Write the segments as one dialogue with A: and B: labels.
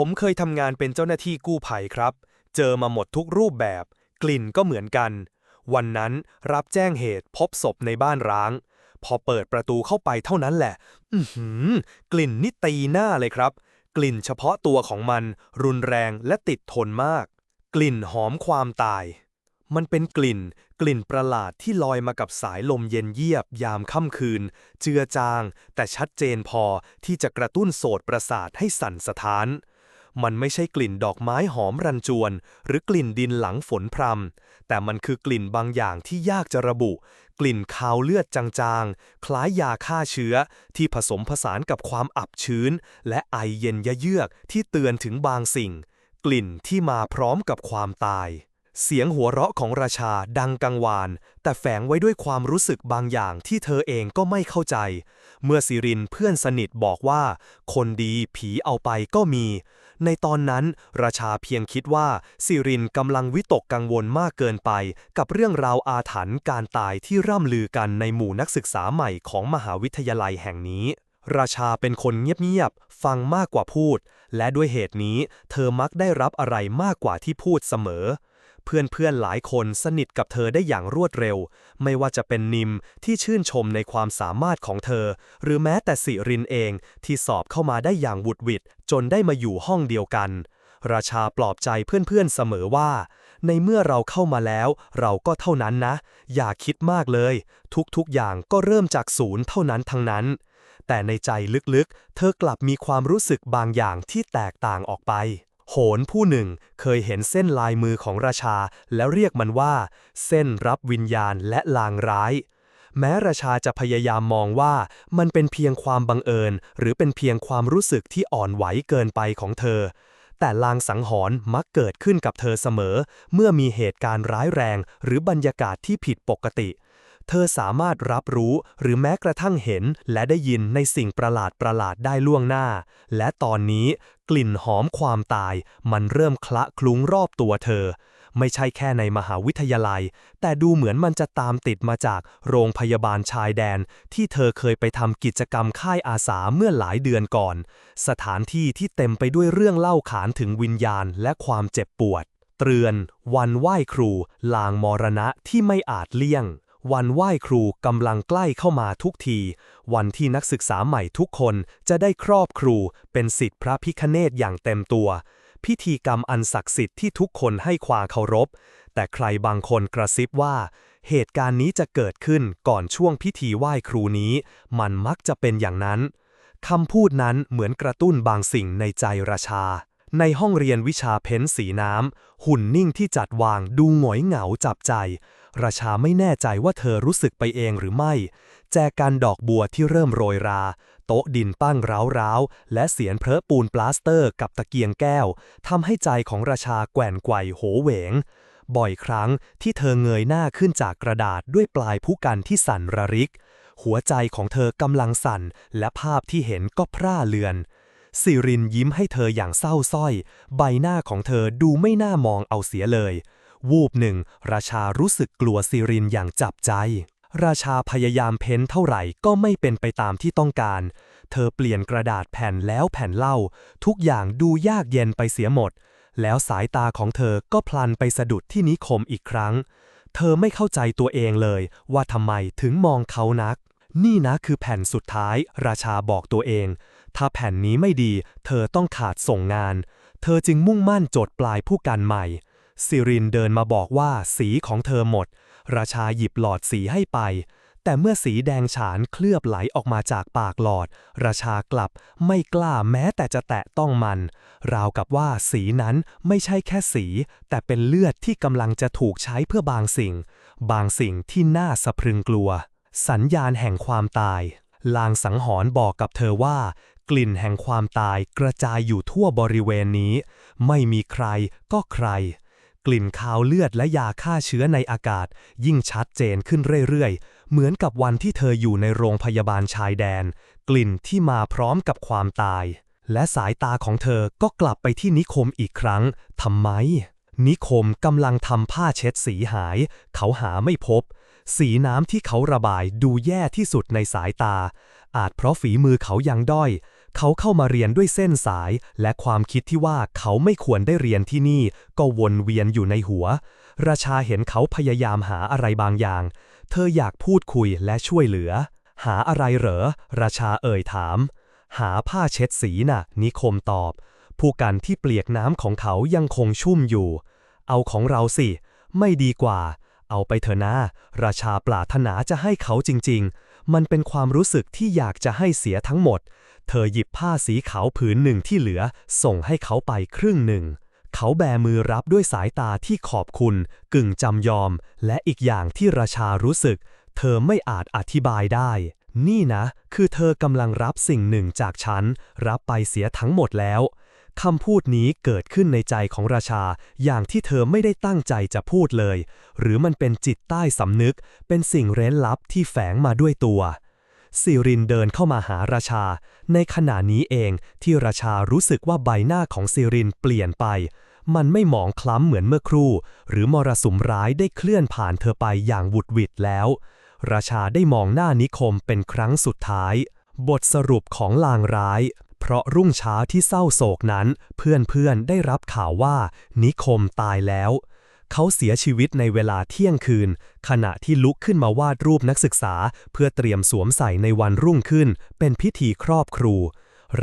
A: ผมเคยทำงานเป็นเจ้าหน้าที่กู้ภัยครับ เจอมาหมดทุกรูปแบบ กลิ่นก็เหมือนกัน วันนั้นรับแจ้งเหตุพบศพในบ้านร้าง พอเปิดประตูเข้าไปเท่านั้นแหละ อือหือกลิ่นนี่ตีหน้าเลยครับ กลิ่นเฉพาะตัวของมัน รุนแรงและติดทนมาก กลิ่นหอมความตาย มันเป็นกลิ่น กลิ่นประหลาดที่ลอยมากับสายลมเย็นเยียบยามค่ำคืน เจือจาง แต่ชัดเจนพอที่จะกระตุ้นโสตประสาทให้สั่นสะท้าน มันไม่ใช่กลิ่นดอกไม้หอมรันจวน หรือกลิ่นดินหลังฝนพรำแต่มันคือกลิ่นบางอย่างที่ยากจะระบุ กลิ่นคาวเลือดจางๆ คล้ายยาฆ่าเชื้อ ที่ผสมผสานกับความอับชื้น และไอเย็นยะเยือกที่เตือนถึงบางสิ่ง กลิ่นที่มาพร้อมกับความตาย เสียงหัวเราะของราชาดังกังวาน แต่แฝงไว้ด้วยความรู้สึกบางอย่างที่เธอเองก็ไม่เข้าใจ เมื่อสิรินเพื่อนสนิทบอกว่า คนดีผีเอาไปก็มี ในตอนนั้น ราชาเพียงคิดว่าสิรินกำลังวิตกกังวลมากเกินไป กับเรื่องราวอาถรรพ์การตายที่ร่ำลือกันในหมู่นักศึกษาใหม่ของมหาวิทยาลัยแห่งนี้ ราชาเป็นคนเงียบๆฟังมากกว่าพูด และด้วยเหตุนี้ เธอมักได้รับอะไรมากกว่าที่พูดเสมอ เพื่อนๆหลายคนสนิทกับเธอได้อย่างรวดเร็ว ไม่ว่าจะเป็นนิมที่ชื่นชมในความสามารถของเธอ หรือแม้แต่สิรินเองที่สอบเข้ามาได้อย่างบุดวิดจนได้มาอยู่ห้องเดียวกัน ราชาปลอบใจเพื่อนๆเสมอว่า ในเมื่อเราเข้ามาแล้ว เราก็เท่านั้นนะ อย่าคิดมากเลย ทุกๆอย่างก็เริ่มจากศูนย์เท่านั้นทั้งนั้น แต่ในใจลึกๆ เธอกลับมีความรู้สึกบางอย่างที่แตกต่างออกไป โหนผู้หนึ่งเคยเห็นเส้นลายมือของราชา แล้วเรียกมันว่า เส้นรับวิญญาณและลางร้าย แม้ราชาจะพยายามมองว่ามันเป็นเพียงความบังเอิญ หรือเป็นเพียงความรู้สึกที่อ่อนไหวเกินไปของเธอ แต่ลางสังหรณ์มักเกิดขึ้นกับเธอเสมอ เมื่อมีเหตุการณ์ร้ายแรง หรือบรรยากาศที่ผิดปกติเเธอสามารถรับรู้หรือแม้กระทั่งเห็นและได้ยินในสิ่งประหลาดประหลาดได้ล่วงหน้า และตอนนี้กลิ่นหอมความตาย มันเริ่มคละคลุ้งรอบตัวเธอ ไม่ใช่แค่ในมหาวิทยาลัย แต่ดูเหมือนมันจะตามติดมาจากโรงพยาบาลชายแดน ที่เธอเคยไปทำกิจกรรมค่ายอาสาเมื่อหลายเดือนก่อน สถานที่ที่เต็มไปด้วยเรื่องเล่าขานถึงวิญญาณและความเจ็บปวด เตือน วันไหว้ครู ลางมรณะที่ไม่อาจเลี่ยง วันไหว้ครูกำลังใกล้เข้ามาทุกที วันที่นักศึกษาใหม่ทุกคนจะได้ครอบครูเป็นสิทธิพระพิคเนตอย่างเต็มตัว พิธีกรรมอันศักดิ์สิทธิ์ที่ทุกคนให้ความเคารพ แต่ใครบางคนกระซิบว่า เหตุการณ์นี้จะเกิดขึ้นก่อนช่วงพิธีไหว้ครูนี้ มันมักจะเป็นอย่างนั้นคำพูดนั้นเหมือนกระตุ้นบางสิ่งในใจราชา ในห้องเรียนวิชาเพ้นสีน้ำ หุ่นนิ่งที่จัดวางดูหงอยเหงาจับใจ ราชาไม่แน่ใจว่าเธอรู้สึกไปเองหรือไม่ แจกันดอกบัวที่เริ่มโรยรา โต๊ะดินปั้งร้าวๆและเสียงเพลอปูนปลาสเตอร์กับตะเกียงแก้วทำให้ใจของราชาแกว่งไกวโหเหวง บ่อยครั้งที่เธอเงยหน้าขึ้นจากกระดาษด้วยปลายผู้กันที่สั่นระริก หัวใจของเธอกำลังสั่น และภาพที่เห็นก็พร่าเลือนสิรินยิ้มให้เธออย่างเศร้าส้อย ใบหน้าของเธอดูไม่น่ามองเอาเสียเลย วูบหนึ่ง ราชารู้สึกกลัวสิรินอย่างจับใจ ราชาพยายามเพ้นเท่าไหร่ก็ไม่เป็นไปตามที่ต้องการ เธอเปลี่ยนกระดาษแผ่นแล้วแผ่นเล่า ทุกอย่างดูยากเย็นไปเสียหมด แล้วสายตาของเธอก็พลันไปสะดุดที่นิคมอีกครั้ง เธอไม่เข้าใจตัวเองเลยว่าทำไมถึงมองเขานัก นี่นะคือแผ่นสุดท้าย ราชาบอกตัวเอง ถ้าแผ่นนี้ไม่ดี เธอต้องขาดส่งงานเธอจึงมุ่งมั่นจดปลายผู้กันใหม่ ซิรินเดินมาบอกว่าสีของเธอหมด ราชาหยิบหลอดสีให้ไป แต่เมื่อสีแดงฉานเคลือบไหลออกมาจากปากหลอด ราชากลับไม่กล้าแม้แต่จะแตะต้องมัน ราวกับว่าสีนั้นไม่ใช่แค่สี แต่เป็นเลือดที่กำลังจะถูกใช้เพื่อบางสิ่ง บางสิ่งที่น่าสะพรึงกลัว สัญญาณแห่งความตาย ลางสังหรณ์บอกกับเธอว่ากลิ่นแห่งความตายกระจายอยู่ทั่วบริเวณนี้ ไม่มีใครก็ใคร กลิ่นคาวเลือดและยาฆ่าเชื้อในอากาศ ยิ่งชัดเจนขึ้นเรื่อยๆ เหมือนกับวันที่เธออยู่ในโรงพยาบาลชายแดน กลิ่นที่มาพร้อมกับความตาย และสายตาของเธอก็กลับไปที่นิคมอีกครั้งทำไม นิคมกำลังทำผ้าเช็ดสีหาย เขาหาไม่พบ สีน้ำที่เขาระบายดูแย่ที่สุดในสายตา อาจเพราะฝีมือเขายังด้อย เขาเข้ามาเรียนด้วยเส้นสาย และความคิดที่ว่าเขาไม่ควรได้เรียนที่นี่ ก็วนเวียนอยู่ในหัว ราชาเห็นเขาพยายามหาอะไรบางอย่าง เธออยากพูดคุยและช่วยเหลือ หาอะไรเหรอ ราชาเอ่ยถาม หาผ้าเช็ดสีน่ะ นิคมตอบ ผู้กันที่เปียกน้ำของเขายังคงชุ่มอยู่ เอาของเราสิ ไม่ดีกว่า เอาไปเถอะนะ ราชาปรารถนาจะให้เขาจริง ๆ มันเป็นความรู้สึกที่อยากจะให้เสียทั้งหมด เธอหยิบผ้าสีขาวผืนหนึ่งที่เหลือ ส่งให้เขาไปครึ่งหนึ่ง เขาแบมือรับด้วยสายตาที่ขอบคุณ กึ่งจำยอม และอีกอย่างที่ราชารู้สึก เธอไม่อาจอธิบายได้ นี่นะ คือเธอกำลังรับสิ่งหนึ่งจากฉัน รับไปเสียทั้งหมดแล้วคำพูดนี้เกิดขึ้นในใจของราชา อย่างที่เธอไม่ได้ตั้งใจจะพูดเลย หรือมันเป็นจิตใต้สำนึก เป็นสิ่งเร้นลับที่แฝงมาด้วยตัว สิรินเดินเข้ามาหาราชา ในขณะนี้เองที่ราชารู้สึกว่าใบหน้าของสิรินเปลี่ยนไป มันไม่หมองคล้ำเหมือนเมื่อครู่ หรือมรสุมร้ายได้เคลื่อนผ่านเธอไปอย่างวุดวิดแล้ว ราชาได้มองหน้านิคมเป็นครั้งสุดท้าย บทสรุปของลางร้าย เพราะรุ่งเช้าที่เศร้าโศกนั้น เพื่อนๆได้รับข่าวว่า นิคมตายแล้ว เขาเสียชีวิตในเวลาเที่ยงคืน ขณะที่ลุกขึ้นมาวาดรูปนักศึกษา เพื่อเตรียมสวมใส่ในวันรุ่งขึ้น เป็นพิธีครอบครู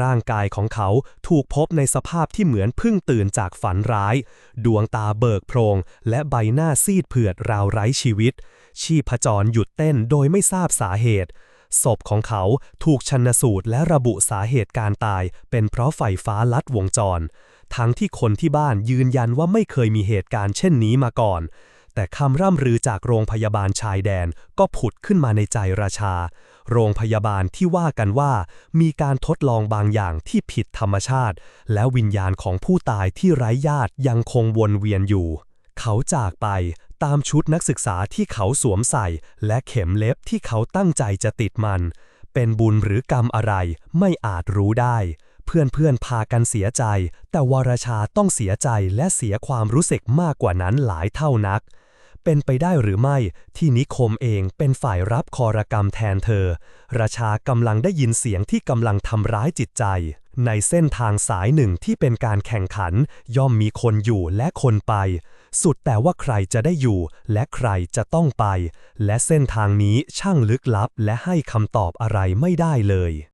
A: ร่างกายของเขาถูกพบในสภาพที่เหมือนเพิ่งตื่นจากฝันร้าย ดวงตาเบิกโพรง และใบหน้าซีดเผือดราวไร้ชีวิต ชีพจรหยุดเต้นโดยไม่ทราบสาเหตุศพของเขาถูกชันสูตรและระบุสาเหตุการตาย เป็นเพราะไฟฟ้าลัดวงจร ทั้งที่คนที่บ้านยืนยันว่าไม่เคยมีเหตุการณ์เช่นนี้มาก่อน แต่คำร่ำรือจากโรงพยาบาลชายแดนก็ผุดขึ้นมาในใจราชา โรงพยาบาลที่ว่ากันว่า มีการทดลองบางอย่างที่ผิดธรรมชาติ และวิญญาณของผู้ตายที่ไร้ญาติยังคงวนเวียนอยู่ เขาจากไปตามชุดนักศึกษาที่เขาสวมใส่ และเข็มเล็บที่เขาตั้งใจจะติดมัน เป็นบุญหรือกรรมอะไรไม่อาจรู้ได้ เพื่อนๆพากันเสียใจ แต่วรชาต้องเสียใจและเสียความรู้สึกมากกว่านั้นหลายเท่านัก เป็นไปได้หรือไม่ที่นิคมเองเป็นฝ่ายรับคอรกรรมแทนเธอ ราชากำลังได้ยินเสียงที่กำลังทำร้ายจิตใจ ในเส้นทางสายหนึ่งที่เป็นการแข่งขัน ย่อมมีคนอยู่และคนไป สุดแต่ว่าใครจะได้อยู่ และใครจะต้องไป และเส้นทางนี้ช่างลึกลับและให้คำตอบอะไรไม่ได้เลย